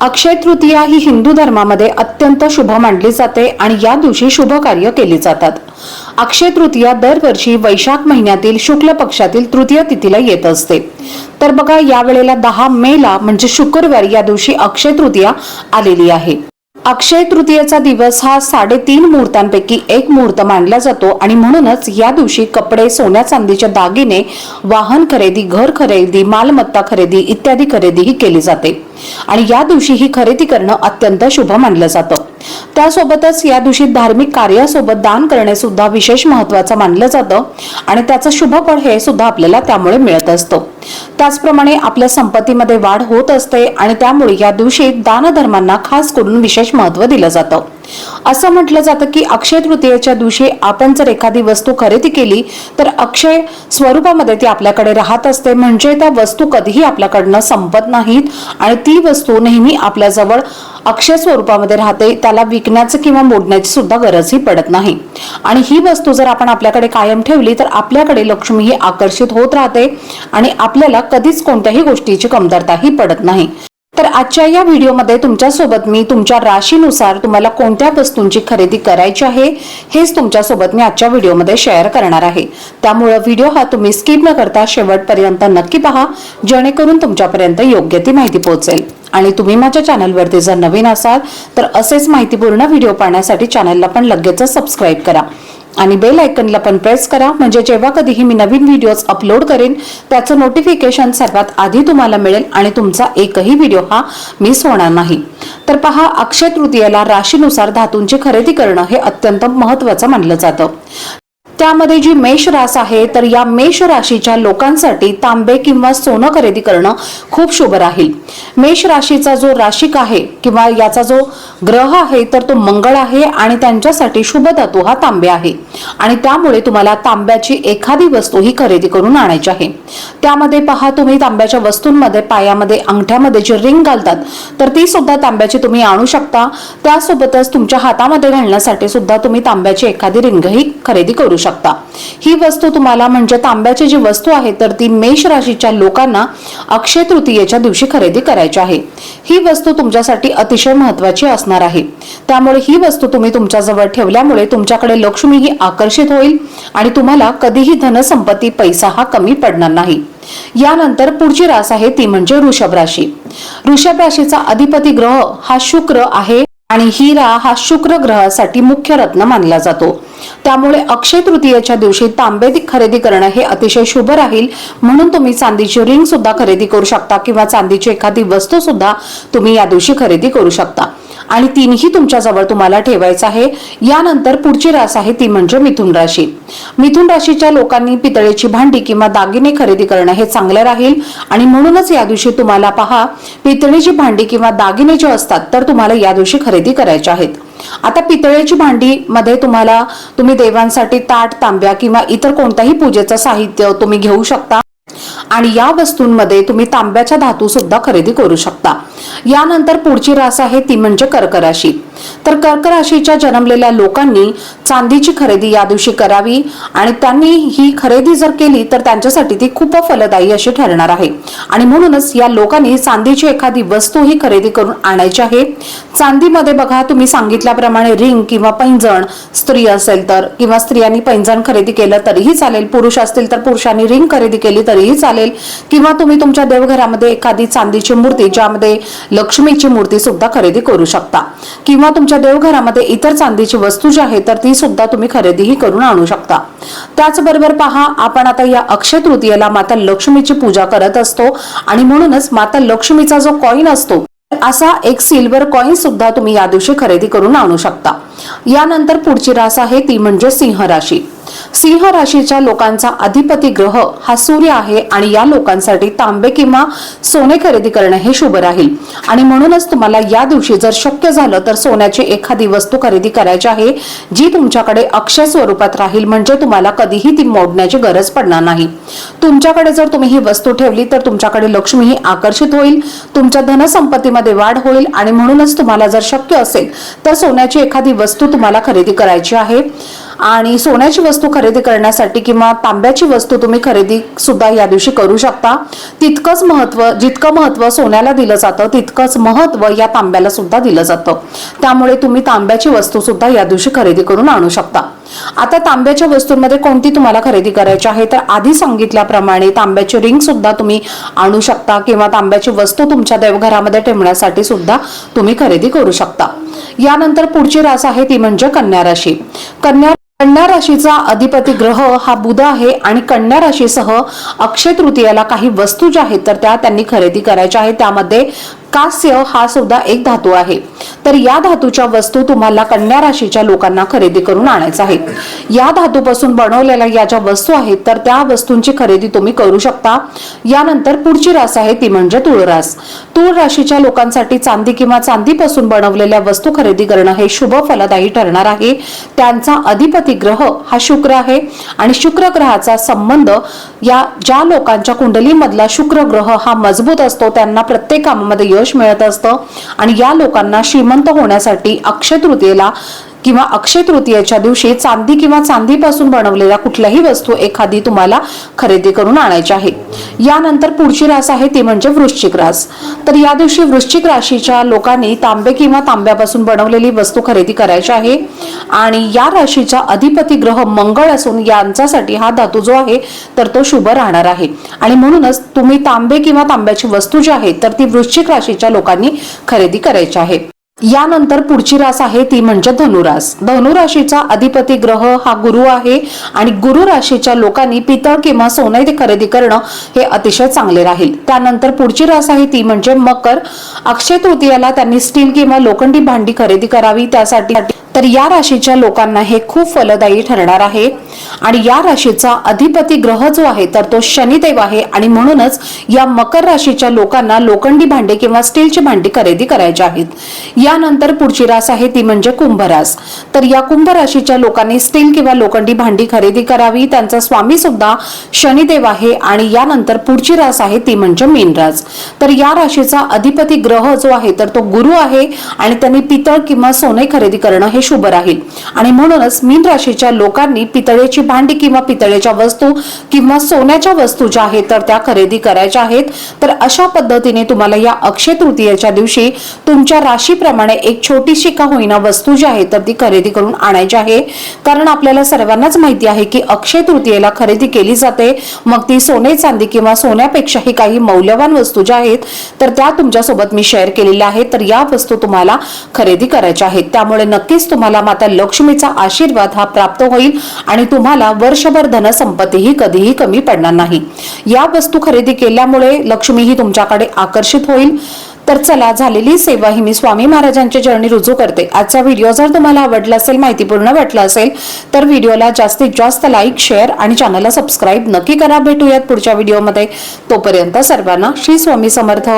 अक्षय तृतीया ही हिंदू धर्मामध्ये अत्यंत शुभ मानली जाते आणि या दिवशी शुभ कार्य केली जातात. अक्षय तृतीया दरवर्षी वैशाख महिन्यातील शुक्ल पक्षातील तृतीय तिथीला येत असते. तर बघा यावेळेला दहा मेला म्हणजे शुक्रवारी या दिवशी अक्षय तृतीया आलेली आहे. अक्षय तृतीयेचा दिवस हा साडेतीन मुहूर्तांपैकी एक मुहूर्त मानला जातो आणि म्हणूनच या दिवशी कपडे सोन्या चांदीच्या दागिने वाहन खरेदी घर खरेदी मालमत्ता खरेदी इत्यादी खरेदी ही केली जाते. आणि या दिवशी ही खरेदी करणं अत्यंत शुभ मानलं जातं. त्यासोबतच या दिवशी धार्मिक कार्यासोबत दान करणे सुद्धा विशेष महत्वाचं मानलं जातं आणि त्याचं शुभ फळ हे सुद्धा आपल्याला त्यामुळे मिळत असतं. त्याचप्रमाणे आपल्या संपत्तीमध्ये वाढ होत असते आणि त्यामुळे या दिवशी दानधर्मांना खास करून विशेष महत्त्व दिलं जातं. असं म्हटलं जातं की अक्षय तृतीयेच्या दिवशी आपण जर एखादी वस्तू खरेदी केली तर अक्षय स्वरूपामध्ये ती आपल्याकडे राहत असते. म्हणजे त्या वस्तू कधीही आपल्याकडनं संपत नाहीत आणि ती वस्तू नेहमी आपल्याजवळ अक्षय स्वरूपामध्ये राहते. त्याला विकण्याचं किंवा मोडण्याची सुद्धा गरजही पडत नाही. आणि ही वस्तू जर आपण आपल्याकडे कायम ठेवली तर आपल्याकडे लक्ष्मी ही आकर्षित होत राहते आणि आपल्याला कधीच कोणत्याही गोष्टीची कमतरताही पडत नाही. तर आजच्या या व्हिडिओमध्ये तुमच्यासोबत मी तुमच्या राशीनुसार तुम्हाला कोणत्या वस्तूंची खरेदी करायची आहे हेच तुमच्यासोबत मी आजच्या व्हिडिओमध्ये शेअर करणार आहे. त्यामुळं व्हिडिओ हा तुम्ही स्किप न करता शेवटपर्यंत नक्की पहा जेणेकरून तुमच्यापर्यंत योग्य ती माहिती पोहोचेल. आणि तुम्ही माझ्या चॅनलवरती जर नवीन असाल तर असेच माहितीपूर्ण व्हिडिओ पाहण्यासाठी चॅनलला पण लगेचच सबस्क्राईब करा. आणि बेल आयकनला पण प्रेस करा. म्हणजे जेव्हा कधीही मी नवीन व्हिडिओज अपलोड करेन त्याचं नोटिफिकेशन सर्वात आधी तुम्हाला मिळेल आणि तुमचा एकही व्हिडिओ हा मिस होणार नाही. तर पहा अक्षय तृतीयेला राशीनुसार धातूंची खरेदी करणं हे अत्यंत महत्वाचं मानलं जातं. त्यामध्ये जी मेष रास आहे तर या मेष राशीच्या लोकांसाठी तांबे किंवा सोनं खरेदी करणं खूप शुभ राहील. मेष राशीचा जो राशिक आहे किंवा याचा जो ग्रह आहे तर तो मंगळ आहे आणि त्यांच्यासाठी शुभ धातू हा तांबे आहे. आणि त्यामुळे तुम्हाला तांब्याची एखादी वस्तू ही खरेदी करून आणायची आहे. त्यामध्ये पहा तुम्ही तांब्याच्या वस्तूंमध्ये पायामध्ये अंगठ्यामध्ये जी रिंग घालतात तर ती सुद्धा तांब्याची तुम्ही आणू शकता. त्यासोबतच तुमच्या हातामध्ये घालण्यासाठी सुद्धा तुम्ही तांब्याची एखादी रिंगही खरेदी करू शकता. ही वस्तू तुम्हाला म्हणजे तांब्याची जी वस्तू आहे तर ती मेष राशीच्या लोकांना अक्षय तृतीयेच्या दिवशी खरेदी करायची आहे. ही वस्तू तुमच्यासाठी अतिशय महत्वाची असणार आहे. त्यामुळे ही वस्तू तुम्ही तुमच्याजवळ ठेवल्यामुळे तुमच्याकडे लक्ष्मी ही आकर्षित होईल आणि तुम्हाला कधीही धनसंपत्ती पैसा हा कमी पडणार नाही. यानंतर पुढची रास आहे ती म्हणजे वृषभ राशी. वृषभ राशीचा अधिपती ग्रह हा शुक्र आहे. आणि हिरा हा शुक्र ग्रहासाठी मुख्य रत्न मानला जातो. त्यामुळे अक्षय तृतीयेच्या दिवशी तांबे खरेदी करणं हे अतिशय शुभ राहील. म्हणून तुम्ही चांदीची रिंग सुद्धा खरेदी करू शकता किंवा चांदीची एखादी वस्तू सुद्धा तुम्ही या दिवशी खरेदी करू शकता. आणि तीनही तुमच्याजवळ तुम्हाला ठेवायचं आहे. यानंतर पुढची रास आहे ती म्हणजे मिथुन राशी. मिथुन राशीच्या लोकांनी पितळेची भांडी किंवा दागिने खरेदी करणं हे चांगलं राहील. आणि म्हणूनच या दिवशी तुम्हाला पहा पितळेची भांडी किंवा दागिने जे असतात तर तुम्हाला या दिवशी खरेदी करायचे आहेत. आता पितळेची भांडी मध्ये तुम्हाला तुम्ही देवांसाठी ताट तांब्या किंवा इतर कोणत्याही पूजेचं साहित्य तुम्ही घेऊ शकता. आणि या वस्तूंमध्ये तुम्ही तांब्याच्या धातू सुद्धा खरेदी करू शकता. यानंतर पुढची रास आहे ती म्हणजे कर्कराशी. तर कर्क राशीच्या जन्मलेल्या लोकांनी चांदीची खरेदी या दिवशी करावी आणि त्यांनी ही खरेदी जर केली तर त्यांच्यासाठी ती खूप फलदायी अशी ठरणार आहे. आणि म्हणूनच या लोकांनी चांदीची एखादी वस्तू ही खरेदी करून आणायची आहे. चांदीमध्ये बघा तुम्ही सांगितल्याप्रमाणे रिंग किंवा पैंजण स्त्री असेल तर किंवा स्त्रियांनी पैंजण खरेदी केलं तरीही चालेल पुरुष असतील तर पुरुषांनी रिंग खरेदी केली तरीही चालेल किंवा तुम्ही तुमच्या देवघरामध्ये एखादी चांदीची मूर्ती ज्यामध्ये लक्ष्मीची मूर्ती सुद्धा खरेदी करू शकता. किंवा तुमच्या देवघरामध्ये इतर चांदीची वस्तू जी आहे तर ती सुद्धा तुम्ही खरेदीही करून आणू शकता. त्याचबरोबर पहा आपण आता या अक्षय तृतीयेला माता लक्ष्मीची पूजा करत असतो आणि म्हणूनच माता लक्ष्मीचा जो कॉईन असतो असा एक सिल्वर कॉईन सुद्धा तुम्ही या दिवशी खरेदी करून आणू शकता. यानंतर पुढची रास आहे ती म्हणजे सिंह राशी. सिंह राशीच्या लोकांचा अधिपती ग्रह हा सूर्य आहे आणि या लोकांसाठी तांबे किंवा सोने खरेदी करणे हे शुभ राहील. आणि म्हणूनच तुम्हाला या दिवशी जर शक्य झालं तर सोन्याची एखादी वस्तू खरेदी करायची आहे जी तुमच्याकडे अक्षय स्वरूपात राहील म्हणजे तुम्हाला कधीही ती मोडण्याची गरज पडणार नाही. तुमच्याकडे जर तुम्ही ही वस्तू ठेवली तर तुमच्याकडे लक्ष्मी ही आकर्षित होईल तुमच्या धनसंपत्तीमध्ये वाढ होईल आणि म्हणूनच तुम्हाला जर शक्य असेल तर सोन्याची एखादी वस्तू तुम्हाला खरेदी करायची आहे. आणि सोन्याची वस्तू खरेदी करण्यासाठी किंवा तांब्याची वस्तू तुम्ही खरेदी सुद्धा या दिवशी करू शकता. तितकंच महत्त्व जितकं महत्त्व सोन्याला दिलं जातं तितकंच महत्त्व या तांब्याला सुद्धा दिलं जातं. त्यामुळे तुम्ही तांब्याची वस्तू सुद्धा या दिवशी खरेदी करून आणू शकता. आता तांब्याच्या वस्तूंमध्ये कोणती तुम्हाला खरेदी करायची आहे? तर आधी सांगितल्याप्रमाणे तांब्याची रिंग सुद्धा तुम्ही आणू शकता किंवा तांब्याची वस्तू तुमच्या देवघरामध्ये ठेवण्यासाठी सुद्धा तुम्ही खरेदी करू शकता. यानंतर पुढची रास आहे ती म्हणजे कन्या राशी. कन्या कन्या राशीचा अधिपती ग्रह हा बुध आहे आणि कन्या राशीसह अक्षय तृतीयाला काही वस्तू ज्या आहेत तर त्या त्यांनी खरेदी करायच्या आहेत. त्यामध्ये कास्य हा सुद्धा एक धातू आहे. तर या धातूच्या वस्तू तुम्हाला कन्या राशीच्या लोकांना खरेदी करून आणायचं आहे या धातूपासून बनवलेल्या या ज्या वस्तू आहेत तर त्या वस्तूंची खरेदी तुम्ही करू शकता. यानंतर पुढची रास आहे ती म्हणजे तुळ रास. राशीच्या लोकांसाठी चांदी किंवा चांदीपासून बनवलेल्या वस्तू खरेदी करणं हे शुभ फलदायी ठरणार आहे. त्यांचा अधिपती ग्रह हा शुक्र आहे आणि शुक्र ग्रहाचा संबंध या ज्या लोकांच्या कुंडलीमधला शुक्र ग्रह हा मजबूत असतो त्यांना प्रत्येक कामामध्ये यश मिळत असतं. आणि या लोकांना श्रीमंत होण्यासाठी अक्षय तृतीयेला किंवा अक्षय तृतीयेच्या दिवशी चांदी किंवा चांदीपासून बनवलेल्या कुठल्याही वस्तू एखादी तुम्हाला खरेदी करून आणायची आहे. यानंतर पुढची रास आहे ती म्हणजे वृश्चिक रास. तर या दिवशी वृश्चिक राशीच्या लोकांनी तांबे किंवा तांब्यापासून बनवलेली वस्तू खरेदी करायची आहे आणि या राशीचा अधिपती ग्रह मंगळ असून यांच्यासाठी हा धातू जो आहे तर तो शुभ राहणार आहे. आणि म्हणूनच तुम्ही तांबे किंवा तांब्याची वस्तू जी आहे तर ती वृश्चिक राशीच्या लोकांनी खरेदी करायची आहे. यानंतर पुढची रास आहे ती म्हणजे धनुरास. धनुराशीचा अधिपती ग्रह हा गुरु आहे आणि गुरु राशीच्या लोकांनी पितळ किंवा सोने ते खरेदी करणं हे अतिशय चांगले राहील. त्यानंतर पुढची रास आहे ती म्हणजे मकर. अक्षय तृतीयाला त्यांनी स्टील किंवा लोखंडी भांडी खरेदी करावी. त्यासाठी तर या राशीच्या लोकांना हे खूप फलदायी ठरणार आहे. आणि या राशीचा अधिपती ग्रह जो आहे तर तो शनिदेव आहे. आणि म्हणूनच या मकर राशीच्या लोकांना लोखंडी भांडे किंवा स्टीलची भांडी खरेदी करायची आहेत. यानंतर पुढची रास आहे ती म्हणजे कुंभ रास. तर या कुंभ राशीच्या लोकांनी स्टील किंवा लोखंडी भांडी खरेदी करावी. त्यांचा स्वामी सुद्धा शनिदेव आहे आणि यानंतर पुढची रास आहे ती म्हणजे मीन रास. तर या राशीचा अधिपती ग्रह जो आहे तर तो गुरु आहे आणि त्यांनी पितळ किंवा सोने खरेदी करणं हे शुभ राहील. आणि म्हणूनच मीन राशीच्या लोकांनी पितळे पितळेची भांडी किंवा पितळेच्या वस्तू किंवा सोन्याच्या वस्तू ज्या आहेत तर त्या खरेदी करायच्या आहेत. तर अशा पद्धतीने तुम्हाला या अक्षय तृतीयेच्या दिवशी तुमच्या राशीप्रमाणे एक छोटीशी का होईना वस्तू जी आहे तर ती खरेदी करून आणायची आहे. कारण आपल्याला सर्वांनाच माहिती आहे की अक्षय तृतीयेला खरेदी केली जाते. मग ती सोने चांदी किंवा सोन्यापेक्षाही काही मौल्यवान वस्तू ज्या आहेत तर त्या तुमच्यासोबत मी शेअर केलेल्या आहेत. तर या वस्तू तुम्हाला खरेदी करायच्या आहेत. त्यामुळे नक्कीच तुम्हाला माता लक्ष्मीचा आशीर्वाद हा प्राप्त होईल आणि तुम्हाला वर्षभर धनसंपत्तीही कधीही कमी पडणार नाही. या वस्तू खरेदी केल्यामुळे लक्ष्मी ही तुमच्याकडे आकर्षित होईल. तर चला झालेली सेवा ही मी स्वामी महाराजांच्या चरणी रुजू करते. आजचा व्हिडिओ जर तुम्हाला आवडला असेल माहितीपूर्ण वाटला असेल तर व्हिडिओला जास्तीत जास्त लाईक शेअर आणि चॅनलला सबस्क्राईब नक्की करा. भेटूयात पुढच्या व्हिडिओमध्ये. तोपर्यंत सर्वांना श्री स्वामी समर्थ.